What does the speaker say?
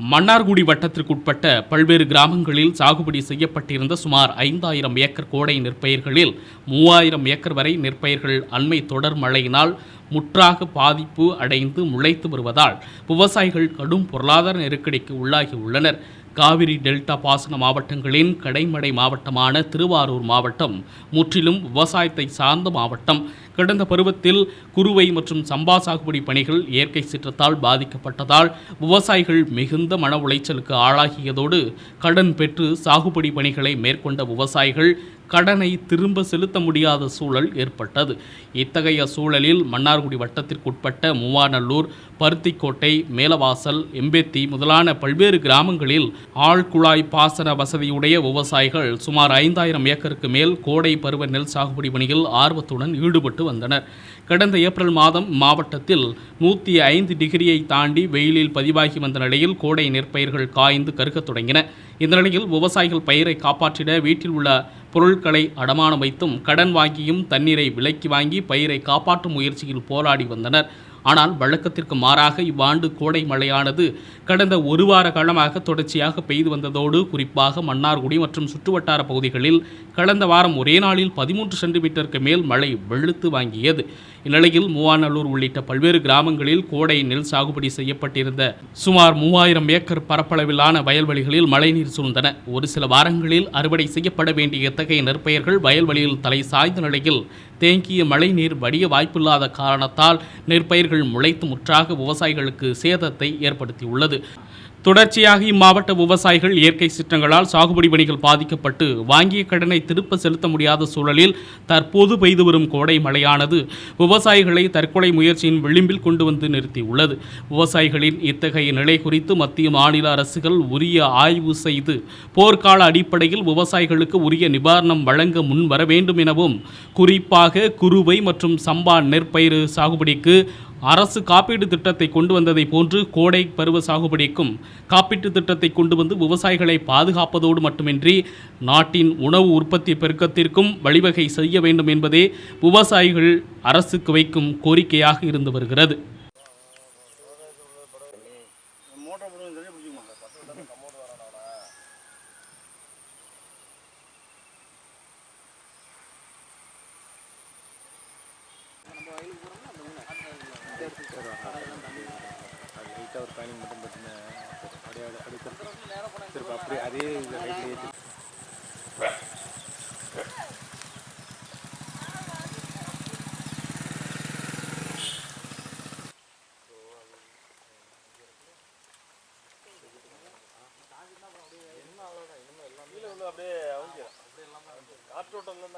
மன்னார்குடி வட்டத்திற்குட்பட்ட பல்வேறு கிராமங்களில் சாகுபடி செய்யப்பட்டிருந்த சுமார் ஐந்தாயிரம் ஏக்கர் கோடை நெற்பயிர்களில் மூவாயிரம் ஏக்கர் வரை நெற்பயிர்கள் அண்மை தொடர் மழையினால் முற்றாக பாதிப்பு அடைந்து முளைத்து வருவதால் விவசாயிகள் கடும் பொருளாதார நெருக்கடிக்கு உள்ளாகி உள்ளனர். காவிரி டெல்டா பாசன மாவட்டங்களின் கடைமடை மாவட்டமான திருவாரூர் மாவட்டம் முற்றிலும் விவசாயத்தை சார்ந்த மாவட்டம். கடந்த பருவத்தில் குறுவை மற்றும் சம்பா சாகுபடி பணிகள் இயற்கை சீற்றத்தால் பாதிக்கப்பட்டதால் விவசாயிகள் மிகுந்த மன உளைச்சலுக்கு ஆளாகியதோடு கடன் பெற்று சாகுபடி பணிகளை மேற்கொண்ட விவசாயிகள் கடனை திரும்ப செலுத்த முடியாத சூழல் ஏற்பட்டது. இத்தகைய சூழலில் மன்னார்குடி வட்டத்திற்குட்பட்ட மூவாநல்லூர் பருத்திக்கோட்டை மேலவாசல் எம்பேத்தி முதலான பல்வேறு கிராமங்களில் ஆழ்குழாய் பாசன வசதியுடைய விவசாயிகள் சுமார் ஐந்தாயிரம் ஏக்கருக்கு மேல் கோடை பருவ நெல் சாகுபடி பணியில் ஆர்வத்துடன் ஈடுபட்டு வந்தனர். கடந்த ஏப்ரல் மாதம் மாவட்டத்தில் நூற்றி ஐந்து டிகிரியை தாண்டி வெயிலில் பதிவாகி வந்த நிலையில் கோடை நெற்பயிர்கள் காய்ந்து கருகத் தொடங்கின. இந்த நிலையில் விவசாயிகள் பயிரை காப்பாற்றிட வீட்டில் உள்ள பொருட்களை அடமானம் வைத்தும் கடன் வாங்கியும் தண்ணீரை விலைக்கு வாங்கி பயிரை காப்பாற்றும் முயற்சியில் போராடி வந்தனர். ஆனால் வழக்கத்திற்கு மாறாக இவ்வாண்டு கோடை மழையானது கடந்த ஒரு வார காலமாக தொடர்ச்சியாக பெய்து வந்ததோடு குறிப்பாக மன்னார்குடி மற்றும் சுற்றுவட்டார பகுதிகளில் கடந்த வாரம் ஒரே நாளில் பதிமூன்று சென்டிமீட்டருக்கு மேல் மழை வெளுத்து வாங்கியது. இந்நிலையில் மூவாநல்லூர் உள்ளிட்ட பல்வேறு கிராமங்களில் கோடை நெல் சாகுபடி செய்யப்பட்டிருந்த சுமார் மூவாயிரம் ஏக்கர் பரப்பளவிலான வயல்வெளிகளில் மழைநீர் சூழ்ந்தன. ஒரு சில வாரங்களில் அறுவடை செய்யப்பட வேண்டிய இத்தகைய நெற்பயிர்கள் வயல்வெளியில் தலை சாய்ந்த நிலையில் தேங்கிய மழைநீர் வடிய வாய்ப்பில்லாத காரணத்தால் நெற்பயிர்கள் முளைத்து முற்றாக விவசாயிகளுக்கு சேதத்தை ஏற்படுத்தியுள்ளது. தொடர்ச்சியாக இம்மாவட்ட விவசாயிகள் இயற்கை சீற்றங்களால் சாகுபடி பணிகள் பாதிக்கப்பட்டு வாங்கிய கடனை திருப்ப செலுத்த முடியாத சூழலில் தற்போது பெய்து வரும் கோடை மழையானது விவசாயிகளை தற்கொலை முயற்சியின் விளிம்பில் கொண்டு வந்து நிறுத்தியுள்ளது. விவசாயிகளின் இத்தகைய நிலை குறித்து மத்திய மாநில அரசுகள் உரிய ஆய்வு செய்து போர்க்கால அடிப்படையில் விவசாயிகளுக்கு உரிய நிவாரணம் வழங்க முன் வர வேண்டும் எனவும் குறிப்பாக குறுவை மற்றும் சம்பா நெற்பயிர் சாகுபடிக்கு அரசு காப்பீடு திட்டத்தை கொண்டு வந்ததை போன்று கோடை பருவ சாகுபடிக்கும் காப்பீட்டு திட்டத்தை கொண்டு வந்து விவசாயிகளை பாதுகாப்பதோடு மட்டுமின்றி நாட்டின் உணவு உற்பத்தி பெருக்கத்திற்கும் வழிவகை செய்ய வேண்டும் என்பதே விவசாயிகள் அரசுக்கு வைக்கும் கோரிக்கையாக இருந்து வருகிறது. லைட்டாக ஒரு பயணிங் மட்டும் பார்த்தீங்கன்னா அப்படியே அப்படியே திருப்பி அப்படியே அதே இது லைட்லேயே அப்படியே அவங்க காற்றோட்டம்